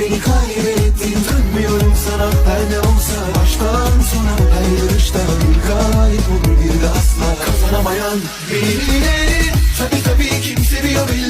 Beni kaybettin dönmüyorum sana. Her ne olsa baştan sona. Her yarışta bir galip olur bir de asla. Kazanamayan benim Tabi tabi kim seviyor belli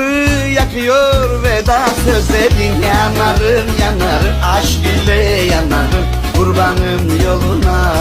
sözlerin yanarım yanarım aşk ile yanarım. Kurbanım yoluna